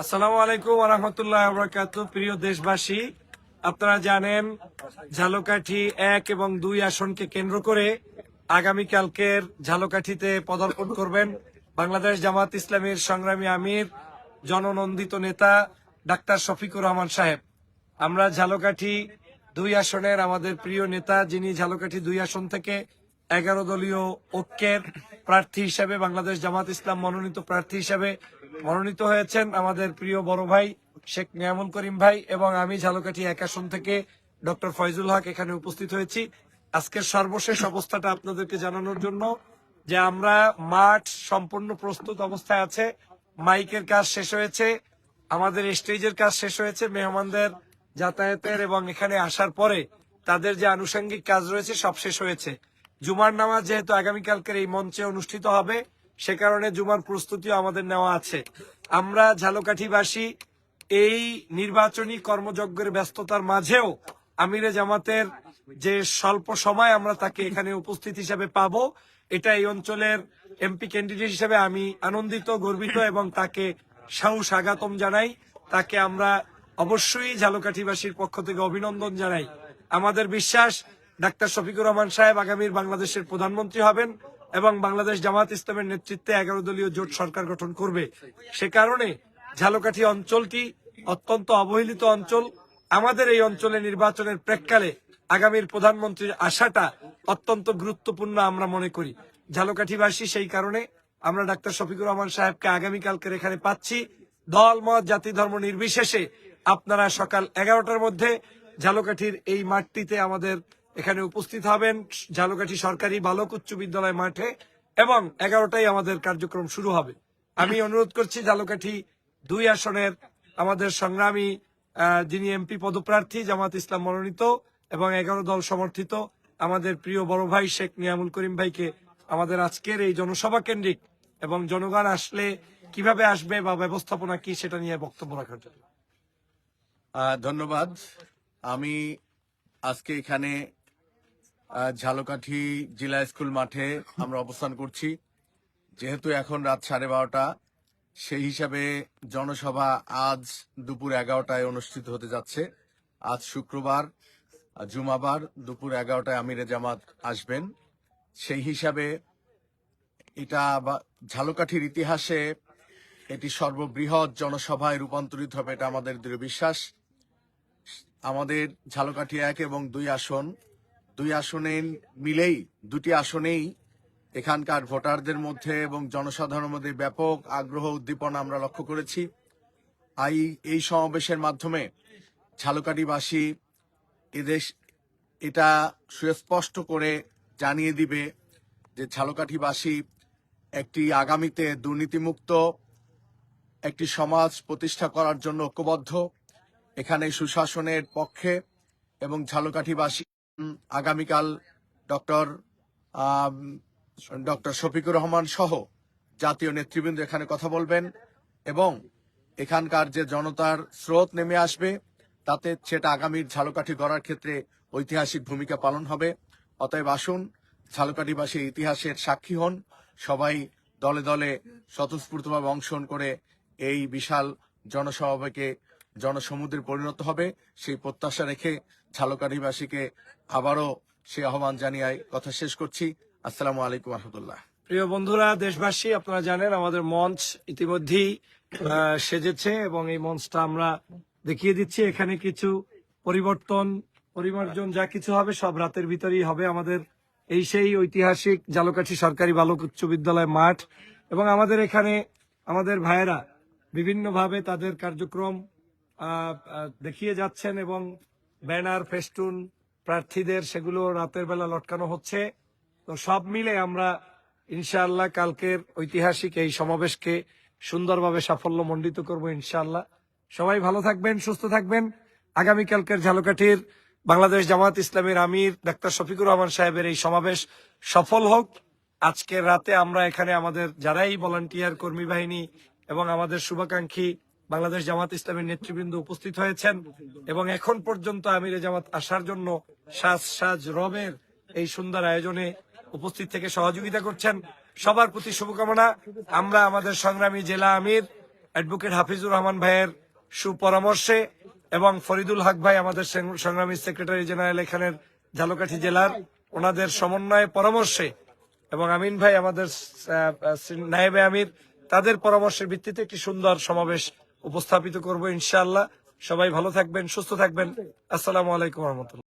আসসালামু আলাইকুম বরকাত প্রিয় দেশবাসী, আপনারা জানেন ঝালকাঠি এক এবং দুই আসনকে কেন্দ্র করে আগামীকালকের ঝালকাঠিতে পদার্পণ করবেন বাংলাদেশ জামাত ইসলামের সংগ্রামী আমির, জননন্দিত নেতা ডাক্তার শফিকুর রহমান সাহেব। আমরা ঝালকাঠি দুই আসনের আমাদের প্রিয় নেতা, যিনি ঝালকাঠি দুই আসন থেকে এগারো দলীয় ঐক্যের প্রার্থী হিসেবে বাংলাদেশ জামাত ইসলাম মনোনীত প্রার্থী হিসেবে মনোনীত হয়েছেন আমাদের প্রিয় বড় ভাই শেখ নিয়ামুল করিম ভাই এবং আমি ঝালকাঠি একাশন থেকে ডক্টর ফয়জুল হক এখানে উপস্থিত হয়েছি। আজকের সর্বশেষ অবস্থাটা আপনাদেরকে জানানোর জন্য যে আমরা মাঠ সম্পূর্ণ প্রস্তুত অবস্থায় আছে। মাইকের কাজ শেষ হয়েছে। আমাদের স্টেজের কাজ শেষ হয়েছে মেহমানদের যাতায়াতের এবং এখানে আসার পরে তাদের যে আনুষঙ্গিক কাজ রয়েছে সব শেষ হয়েছে। জুমার নামাজ যেহেতু আগামীকালকের এই মঞ্চে অনুষ্ঠিত হবে, সে কারণে জুমার প্রস্তুতিও আমাদের নেওয়া আছে। আমরা ঝালকাঠিবাসী এই নির্বাচনী কর্মযজ্ঞের ব্যস্ততার মাঝেও আমিরে জামাতের যে স্বল্প সময় আমরা তাকে এখানে উপস্থিত হিসেবে পাবো, এটা এই অঞ্চলের এমপি ক্যান্ডিডেট হিসেবে আমি আনন্দিত, গর্বিত এবং তাকে সাহু স্বাগতম জানাই। তাকে আমরা অবশ্যই ঝালকাঠিবাসীর পক্ষ থেকে অভিনন্দন জানাই। আমাদের বিশ্বাস ডাক্তার শফিকুর রহমান সাহেব আগামীর বাংলাদেশের প্রধানমন্ত্রী হবেন এবং বাংলাদেশ জামাত ইসলামের নেতৃত্বে এগারো দলীয় জোট সরকার গঠন করবে। সে কারণে ঝালকাঠি অঞ্চলটি অত্যন্ত অবহেলিত অঞ্চল। আমাদের এই অঞ্চলে নির্বাচনের প্রেক্ষালে আগামীর প্রধানমন্ত্রীর আশাটা অত্যন্ত গুরুত্বপূর্ণ আমরা মনে করি। ঝালকাঠিবাসী সেই কারণে আমরা ডাক্তার শফিকুর রহমান সাহেবকে আগামীকালকের এখানে পাচ্ছি। দল, মত, জাতি, ধর্ম নির্বিশেষে আপনারা সকাল এগারোটার মধ্যে ঝালকাঠির এই মাঠটিতে আমাদের এখানে উপস্থিত হবেন ঝালকাঠি সরকারি বালক উচ্চ বিদ্যালয় মাঠে এবং এগারোটায় আমাদের কার্যক্রম শুরু হবে। আমি অনুরোধ করছি ঝালকাঠি দুই আসনের আমাদের সংগ্রামী যিনি এমপি পদপ্রার্থী, জামাত ইসলাম মনোনীত এবং এগারো দল সমর্থিত, আমাদের প্রিয় বড় ভাই শেখ নিয়ামুল করিম ভাইকে আমাদের আজকের এই জনসভা কেন্দ্রিক এবং জনগণ আসলে কীভাবে আসবে বা ব্যবস্থাপনা কি সেটা নিয়ে বক্তব্য রাখার জন্য। ধন্যবাদ। আমি আজকে এখানে ঝালকাঠি জেলা স্কুল মাঠে আমরা অবস্থান করছি। যেহেতু এখন রাত সাড়ে বারোটা, সেই হিসাবে জনসভা আজ দুপুর এগারোটায় অনুষ্ঠিত হতে যাচ্ছে। আজ শুক্রবার জুমাবার দুপুর এগারোটায় আমিরে জামাত আসবেন। সেই হিসাবে এটা ঝালকাঠির ইতিহাসে এটি সর্ববৃহৎ জনসভায় রূপান্তরিত হবে, এটা আমাদের দৃঢ় বিশ্বাস। আমাদের ঝালকাঠি এক এবং দুই আসন দুই আসনে মিলেই, দুটি আসনেই এখানকার ভোটারদের মধ্যে এবং জনসাধারণের মধ্যে ব্যাপক আগ্রহ উদ্দীপনা আমরা লক্ষ্য করেছি। আই এই সমাবেশের মাধ্যমে ঝালকাঠিবাসী এদেশ, এটা সুস্পষ্ট করে জানিয়ে দিবে যে ঝালকাঠিবাসী একটি আগামীতে দুর্নীতিমুক্ত একটি সমাজ প্রতিষ্ঠা করার জন্য ঐক্যবদ্ধ। এখানে সুশাসনের পক্ষে এবং ঝালকাঠিবাসী আগামীকাল ডক্টর ডক্টর শফিকুর রহমান সহ জাতীয় নেতৃবৃন্দ এখানে কথা বলবেন এবং এখানকার যে জনতার স্রোত নেমে আসবে, তাতে সেটা আগামীর ঝালকাঠি গড়ার ক্ষেত্রে ঐতিহাসিক ভূমিকা পালন হবে। অতএব আসুন, ঝালকাঠিবাসী ইতিহাসের সাক্ষী হন। সবাই দলে দলে স্বতঃস্ফূর্তভাবে অংশগ্রহণ করে এই বিশাল জনসভাকে জনসমুদ্রে পরিণত হবে, সেই প্রত্যাশা রেখে ঝালকাঠিবাসীকে আবারও সে আহ্বান জানিয়ে কথা শেষ করছি। আসসালামু আলাইকুম রহমতুল্লাহ। প্রিয় বন্ধুরা, দেশবাসী, আপনারা জানেন আমাদের মঞ্চ ইতিমধ্যেই সেজেছে এবং এই মঞ্চটা আমরা দেখিয়ে দিচ্ছি। এখানে কিছু পরিবর্তন, পরিমার্জন, যা কিছু হবে সব রাতের ভিতরেই হবে আমাদের এই সেই ঐতিহাসিক জালকাঠি সরকারি বালক উচ্চ বিদ্যালয় মাঠ। এবং আমাদের এখানে আমাদের ভাইয়েরা বিভিন্নভাবে তাদের কার্যক্রম দেখিয়ে যাচ্ছেন এবং ব্যানার, ফেস্টুন, প্রার্থীদের সেগুলো রাতের বেলা লটকানো হচ্ছে। তো সব মিলে আমরা ইনশাআল্লাহ কালকের ঐতিহাসিক এই সমাবেশকে সুন্দরভাবে সাফল্য মণ্ডিত করব ইনশাআল্লাহ। সবাই ভালো থাকবেন, সুস্থ থাকবেন। আগামীকালকের ঝালকাঠির বাংলাদেশ জামাত ইসলামের আমির ডাক্তার শফিকুর রহমান সাহেবের এই সমাবেশ সফল হোক। আজকের রাতে আমরা এখানে আমাদের যারাই ভলান্টিয়ার কর্মী বাহিনী এবং আমাদের শুভাকাঙ্ক্ষী বাংলাদেশ জামাত ইসলামের নেতৃবৃন্দ উপস্থিত হয়েছেন এবং এখন পর্যন্ত আমিরে জামাত আসার জন্য সাজ সাজ রবের এই সুন্দর আয়োজনে উপস্থিত থেকে সহযোগিতা করছেন। সবার প্রতি শুভকামনা। আমরা আমাদের সংগ্রামী জেলা আমির, অ্যাডভোকেট হাফিজুর রহমান ভাইয়ের সুপরামর্শে এবং ফরিদুল হক ভাই আমাদের সংগ্রামী সেক্রেটারি জেনারেল এখানের ঝালকাঠি জেলার ওনাদের সমন্বয়ে পরামর্শে এবং আমিন ভাই আমাদের নায়েবে আমির, তাদের পরামর্শের ভিত্তিতে একটি সুন্দর সমাবেশ উপস্থাপিত করব ইনশাআল্লাহ। সবাই ভালো থাকবেন সুস্থ থাকবেন। আসসালামু আলাইকুম রহমতুল্লাহ।